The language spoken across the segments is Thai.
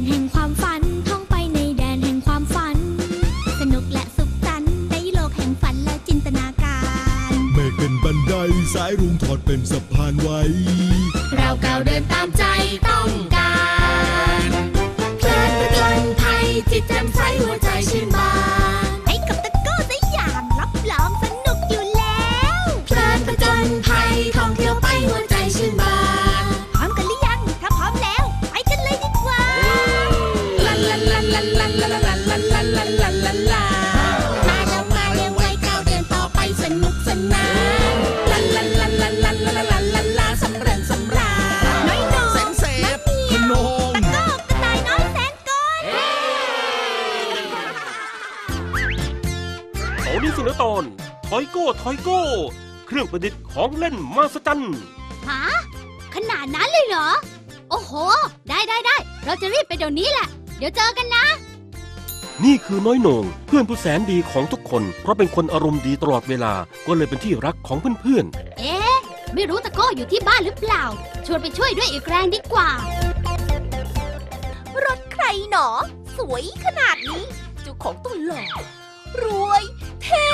นแห่งความฝัน ท่องไปในแดนแห่งความฝัน สนุกและสุขสันต์ในโลกแห่งฝันและจินตนาการ เมฆเป็นบันไดสายรุงทอดเป็นสะพานไว้ เราก้าเดินตามใจต้องการเพลินเพลินภัยจิตแจ่มใสหัวใจ นนี้เสนอตอนทอยโก้ทอยโก้ เครื่องประดิษฐ์ของเล่นมาสจันฮะขนาดนั้นเลยเหรอ โอ้โห ได้ได้ได้ เราจะรีบไปเดี๋ยวนี้แหละ เดี๋ยวเจอกันนะ นี่คือน้อยโหน่งเพื่อนผู้แสนดีของทุกคน เพราะเป็นคนอารมณ์ดีตลอดเวลาก็เลยเป็นที่รักของเพื่อนเอ๊ะ ไม่รู้ตะโก้อยู่ที่บ้านหรือเปล่า ชวนไปช่วยด้วยอีกแรงดีกว่า รถใครหนอ สวยขนาดนี้เจ้าของต้องหล่อ รวย เท่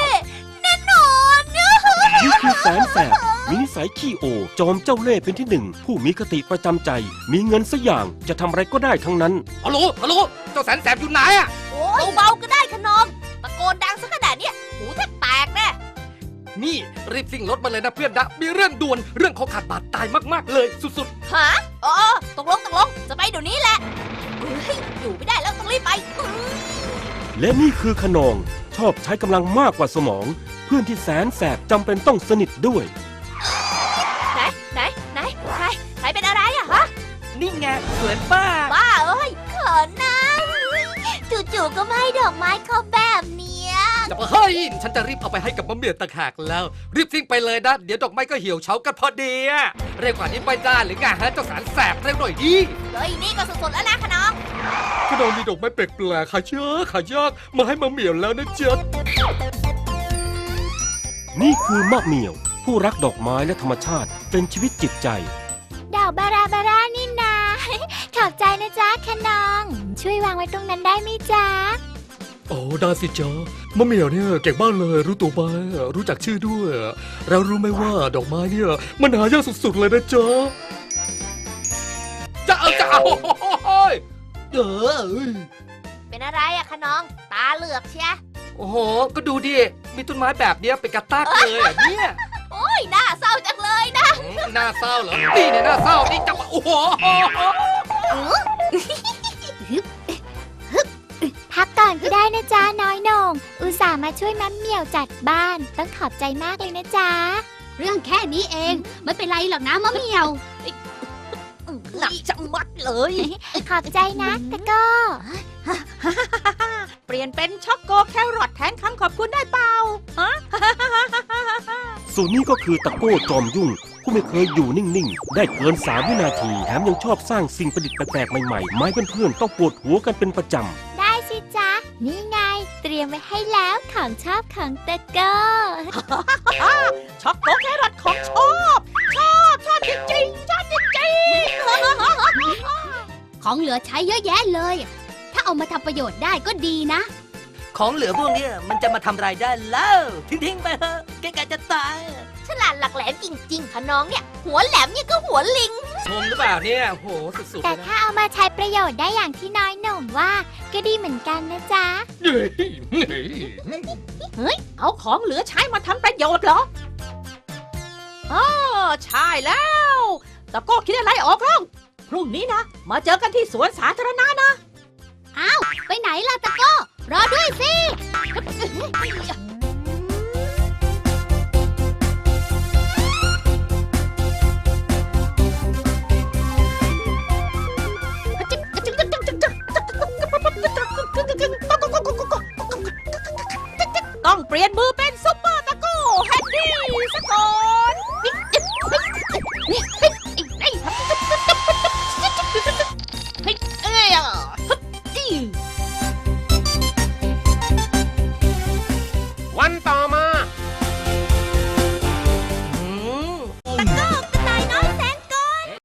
แน่นอนเนอะๆนี่คือแสนแสบมีนิสัยขี้โอ จอมเจ้าเล่ห์เป็นที่หนึ่ง ผู้มีคติประจำใจ มีเงินสักอย่างจะทำอะไรก็ได้ทั้งนั้นฮัลโหลฮัลโหลเจ้าแสนแสบอยู่ไหนอะโอ้ยเบาๆก็ได้ขนมตะโกนดังซะขนาดเนี้ยหูแทบแตกแน่นี่รีบซิ่งรถมาเลยนะเพื่อนนะมีเรื่องด่วนเรื่องของขาดบาดตายมากๆเลยสุดฮะอ๋อตกลงตกลงจะไปเดี๋ยวนี้แหละเฮ้ยอยู่ไม่ได้แล้วต้องรีบไปอื้อและนี่คือขนองช อบใช้กำลังมากกว่าสมอง เพื่อนที่แสนแสบจำเป็นต้องสนิทด้วย ไหนไหนไหนใครใครเป็นอะไรอะฮะๆนี่ไงเหมือนป้า บ้าเอ้ยเขินนะ จู่ๆก็ไม่ให้ดอกไม้เขาแบบ เนี้ยจะมาเฮ้ย ฉันจะรีบเอาไปให้กับมะเมียตะขากแล้ว รีบซิ่งไปเลยนะ เดี๋ยวดอกไม้ก็เหี่ยวเฉากันพอดีอะเร็วกว่านี้ไปได้หรือไงฮะเจ้าแสนแสบเร็วหน่อยดิเฮ้ยนี่ก็สุดๆแล้วนะขนมขนมมีดอกไม้แปลกๆขายเยอะขายยากมาให้มะเหมียวแล้วนะเจ๊ะนี่คือมะเหมี่ยว ผู้รักดอกไม้และธรรมชาติเป็นชีวิตจิตใจ ดอกบาราบารานี่นาขอบใจนะจ๊ะขนอง ช่วยวางไว้ตรงนั้นได้ไหมจ๊ะ โอ้ได้สิจ๊ะมะเหมียวเนี่ยเก่งมากเลยรู้ตัวไหมรู้จักชื่อด้วย แล้วรู้ไหมว่าดอกไม้เนี่ย มันหายากสุดๆเลยนะจ๊ะจะเอาจะเอาโอ้ยเอ้ยเป็นอะไรอะขนอง ตาเหลือกเชียโอ้โห ก็ดูดิ มีต้นไม้แบบเนี้ยเป็นกระตากเลยอะเนี่ย โอ้ยน่าเศร้าจังเลยนะอืมน่าเศร้าเหรอนี่เนี่ยน่าเศร้านี่จังหวะโอ้โหพักก่ อนก็ได้นะจ๊ะน้อยโหนง อุตส่าห์มาช่วยมัมเหมี่ยวจัดบ้าน ต้องขอบใจมากเลยนะจ๊ะ เรื่องแค่นี้เองไม่เป็นไรหรอกนะมะเหมี่ยวหนักจังมัดเลย ขอบใจนะตะโก้เปลี่ยนเป็นช็อกโกแครอทแทนคำขอบคุณได้เปล่าฮะส่วนนี้ก็คือตะโก้จอมยุ่ง ผู้ไม่เคยอยู่นิ่ง ๆ ได้เกินสามวินาที แถมยังชอบสร้างสิ่งประดิษฐ์แปลก ๆ ใหม่ ๆ ไม้เพื่อนๆต้องปวดหัวกันเป็นประจำได้สิจ๊ะ นี่ไง เตรียมไว้ให้แล้วของชอบของตะโก้ช็อกโกแครอทของชอบ ชอบชอบจริงๆชอบจริงของเหลือใช้เยอะแยะเลย ถ้าเอามาทำประโยชน์ได้ก็ดีนะ ของเหลือพวกเนี้ยมันจะมาทำอะไรได้แล้ว ทิ้งๆไปเถอะแกกะจะตายฉลาดหลักแหลมจริงๆขนองเนี่ย หัวแหลมเนี่ยก็หัวลิงชมหรือเปล่าเนี่ยโอ้โหสุดๆแต่เลยนะถ้าเอามาใช้ประโยชน์ได้อย่างที่น้อยหนุ่มว่า ก็ดีเหมือนกันนะจ๊ะ เฮ้ยเฮ้ยๆเอาของเหลือใช้มาทำประโยชน์เหรออ๋อใช่แล้วตะโก้คิดอะไรออกแล้ว พรุ่งนี้นะ มาเจอกันที่สวนสาธารณะนะไปไหนล่ะตะโก้ รอด้วยสิ